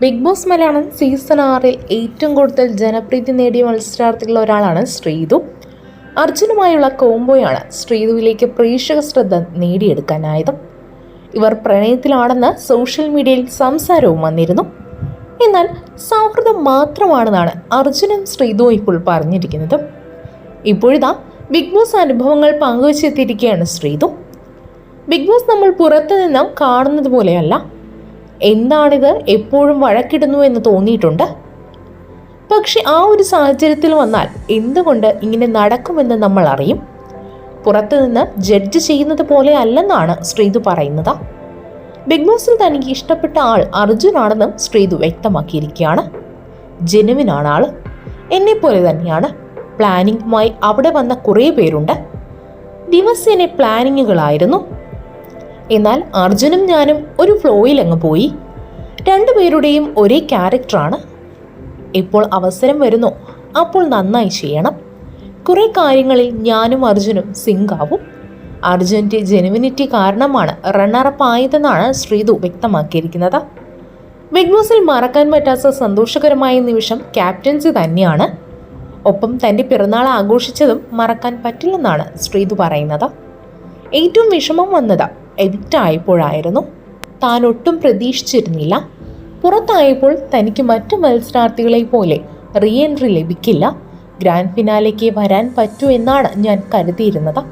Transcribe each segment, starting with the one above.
Big boss Malayalam season ആറിൽ ഏറ്റവും കൂടുതൽ ജനപ്രീതി നേടിയ മത്സരാർത്ഥികളിൽ ഒരാളാണ് ശ്രീതു. അർജുനുമായുള്ള കോംബോയാണ് ശ്രീതുവിലേക്ക് പ്രേക്ഷക ശ്രദ്ധ നേടിയെടുക്കാനായത്. ഇവർ പ്രണയത്തിലാണെന്ന് സോഷ്യൽ മീഡിയയിൽ സംസാരവും വന്നിരുന്നു. എന്നാൽ സൗഹൃദം മാത്രമാണെന്നാണ് അർജുനും ശ്രീതുവും ഇപ്പോൾ പറഞ്ഞിരിക്കുന്നത്. ഇപ്പോഴിതാ ബിഗ് ബോസ് അനുഭവങ്ങൾ പങ്കുവച്ചെത്തിയിരിക്കുകയാണ് ശ്രീതു. ബിഗ് ബോസ് നമ്മൾ പുറത്തു നിന്നും കാണുന്നത് പോലെയല്ല എന്താണിത്? എപ്പോഴും വഴക്കിടുന്നു എന്ന് തോന്നിയിട്ടുണ്ട്. പക്ഷെ ആ ഒരു സാഹചര്യത്തിൽ വന്നാൽ എന്തുകൊണ്ട് ഇങ്ങനെ നടക്കുമെന്ന് നമ്മൾ അറിയും? പുറത്തു നിന്ന് ജഡ്ജ് ചെയ്യുന്നത് പോലെ അല്ലെന്നാണ് ശ്രീതു പറയുന്നത്. ബിഗ് ബോസിൽ തനിക്ക് ഇഷ്ടപ്പെട്ട ആൾ അർജുനാണെന്നും ശ്രീതു വ്യക്തമാക്കിയിരിക്കുകയാണ്. ജെനുവിനാണ് ആൾ. എന്നെപ്പോലെ തന്നെയാണ്. പ്ലാനിങ്ങുമായി അവിടെ വന്ന കുറേ പേരുണ്ട്. ദിവസേന പ്ലാനിങ്ങുകളായിരുന്നു. എന്നാൽ അർജുനും ഞാനും ഒരു ഫ്ലോയിൽ അങ്ങ് പോയി. രണ്ടുപേരുടെയും ഒരേ ക്യാരക്ടറാണ് എപ്പോൾ അവസരം വരുന്നു. അപ്പോൾ നന്നായി ചെയ്യണം. കുറേ കാര്യങ്ങളിൽ ഞാനും അർജുനും സിങ്കാവും അർജുന്റെ ജെനുവിനിറ്റി കാരണമാണ് റണ്ണറപ്പ് ആയതെന്നാണ് ശ്രീതു വ്യക്തമാക്കിയിരിക്കുന്നത്. ബിഗ് ബോസിൽ മറക്കാൻ പറ്റാത്ത സന്തോഷകരമായ നിമിഷം ക്യാപ്റ്റൻസി തന്നെയാണ്. ഒപ്പം തന്റെ പിറന്നാൾ ആഘോഷിച്ചതും മറക്കാൻ പറ്റില്ലെന്നാണ് ശ്രീതു പറയുന്നത്. ഏറ്റവും വിഷമം വന്നത് എവിക്റ്റ് ആയപ്പോഴായിരുന്നു താൻ ഒട്ടും പ്രതീക്ഷിച്ചിരുന്നില്ല. പുറത്തായപ്പോൾ തനിക്ക് മറ്റു മത്സരാർത്ഥികളെ പോലെ റീ എൻട്രി ലഭിക്കില്ല. ഗ്രാൻഡ് ഫിനാലേക്ക് വരാൻ പറ്റൂ എന്നാണ് ഞാൻ കരുതിയിരുന്നത്.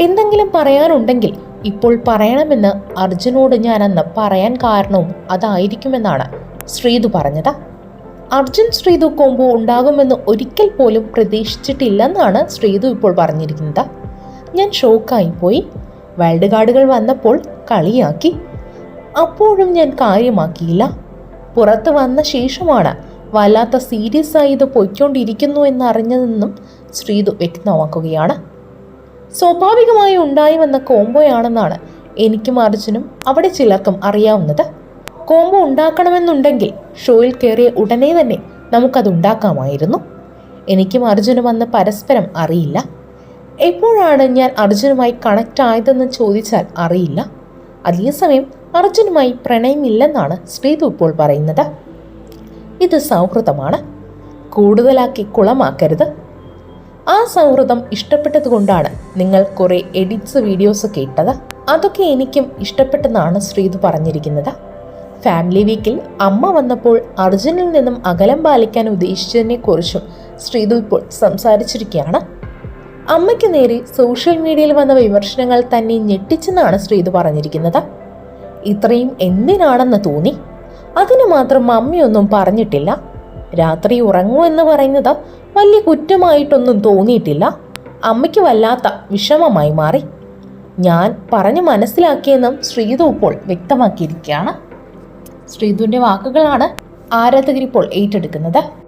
എന്തെങ്കിലും പറയാനുണ്ടെങ്കിൽ ഇപ്പോൾ പറയണമെന്ന് അർജുനോട് ഞാൻ അന്ന് പറയാൻ കാരണവും അതായിരിക്കുമെന്നാണ് ശ്രീതു പറഞ്ഞത്. അർജുൻ ശ്രീതു കോംബോ ഉണ്ടാകുമെന്ന് ഒരിക്കൽ പോലും പ്രതീക്ഷിച്ചിട്ടില്ലെന്നാണ് ശ്രീതു ഇപ്പോൾ പറഞ്ഞിരിക്കുന്നത്. ഞാൻ ഷോക്കായി പോയി വൈൽഡ് കാർഡുകൾ വന്നപ്പോൾ കളിയാക്കി. അപ്പോഴും ഞാൻ കാര്യമാക്കിയില്ല. പുറത്ത് വന്ന ശേഷമാണ് വല്ലാത്ത സീരിയസ് ആയി ഇത് പൊയ്ക്കൊണ്ടിരിക്കുന്നു എന്നറിഞ്ഞതെന്നും ശ്രീതു വ്യക്തമാക്കുകയാണ്. സ്വാഭാവികമായി ഉണ്ടായി വന്ന കോംബോയാണെന്നാണ് എനിക്കും അർജുനും അവിടെ ചിലർക്കും അറിയാവുന്നത്. കോംബോ ഉണ്ടാക്കണമെന്നുണ്ടെങ്കിൽ ഷോയിൽ കയറിയ ഉടനെ തന്നെ നമുക്കത് ഉണ്ടാക്കാമായിരുന്നു. എനിക്കും അർജുനും അന്ന് പരസ്പരം അറിയില്ല. എപ്പോഴാണ് ഞാൻ അർജുനുമായി കണക്റ്റ് ആയതെന്ന് ചോദിച്ചാൽ അറിയില്ല. അതേസമയം അർജുനുമായി പ്രണയമില്ലെന്നാണ് ശ്രീതു ഇപ്പോൾ പറയുന്നത്. ഇത് സൗഹൃദമാണ്. കൂടുതലാക്കി കുളമാക്കരുത്. ആ സൗഹൃദം ഇഷ്ടപ്പെട്ടതുകൊണ്ടാണ് നിങ്ങൾ കുറേ എഡിറ്റ്സ് വീഡിയോസ് ഇട്ടത് അതൊക്കെ എനിക്കും ഇഷ്ടപ്പെട്ടെന്നാണ് ശ്രീതു പറഞ്ഞിരിക്കുന്നത്. ഫാമിലി വീക്കിൽ അമ്മ വന്നപ്പോൾ അർജുനിൽ നിന്നും അകലം പാലിക്കാൻ ഉദ്ദേശിച്ചതിനെക്കുറിച്ചും ശ്രീതു ഇപ്പോൾ സംസാരിച്ചിരിക്കുകയാണ്. അമ്മയ്ക്ക് നേരെ സോഷ്യൽ മീഡിയയിൽ വന്ന വിമർശനങ്ങൾ തന്നെ ഞെട്ടിച്ചെന്നാണ് ശ്രീതു പറഞ്ഞിരിക്കുന്നത്. ഇത്രയും എന്തിനാണെന്ന് തോന്നി. അതിന് മാത്രം മമ്മിയൊന്നും പറഞ്ഞിട്ടില്ല. രാത്രി ഉറങ്ങൂ എന്ന് പറയുന്നത് വലിയ കുറ്റമായിട്ടൊന്നും തോന്നിയിട്ടില്ല. അമ്മയ്ക്ക് വല്ലാത്ത വിഷമമായി മാറി. ഞാൻ പറഞ്ഞു മനസ്സിലാക്കിയെന്നും ശ്രീതു ഇപ്പോൾ വ്യക്തമാക്കിയിരിക്കുകയാണ്. ശ്രീതുവിന്റെ വാക്കുകളാണ് ആരാധകരിപ്പോൾ ഏറ്റെടുക്കുന്നത്.